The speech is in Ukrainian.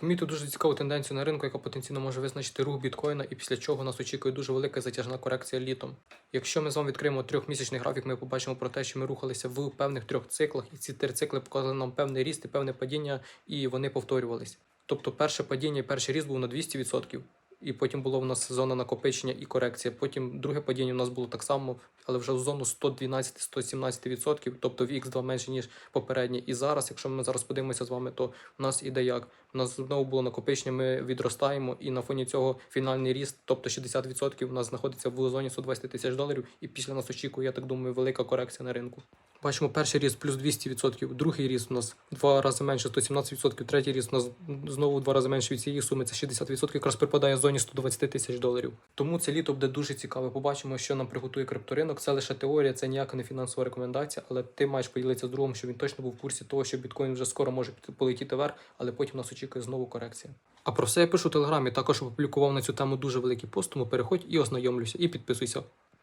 Помітив дуже цікаву тенденцію на ринку, яка потенційно може визначити рух біткоїна, і після чого нас очікує дуже велика затяжна корекція літом. Якщо ми з вами відкриємо трьохмісячний графік, ми побачимо про те, що ми рухалися в певних трьох циклах, і ці три цикли показали нам певний ріст і певне падіння, і вони повторювались. Тобто, перше падіння і перший ріст був на 200%. І потім було в нас зона накопичення і корекція. Потім друге падіння у нас було так само, але вже в зону 112-117%, тобто в X2 менше, ніж попереднє. І зараз, якщо ми зараз подивимося з вами, то у нас іде як? У нас знову було накопичення, ми відростаємо, і на фоні цього фінальний ріст, тобто 60% у нас знаходиться в зоні 120 тисяч доларів. І після нас очікує, я так думаю, велика корекція на ринку. Бачимо перший ріст плюс 200%, другий ріст у нас два рази менше 117%, третій ріст у нас знову два рази менше від цієї суми, це 60%, якраз припадає в зоні 120 тисяч доларів. Тому це літо буде дуже цікаве. Побачимо, що нам приготує крипторинок. Це лише теорія, це ніяка не фінансова рекомендація, але ти маєш поділитися з другом, щоб він точно був в курсі того, що біткоін вже скоро може полетіти вверх, але потім нас очікує знову корекція. А про все я пишу в телеграмі. Також опублікував на цю тему дуже великий пост, тому переходь і ознайомлюся, і підписуйся.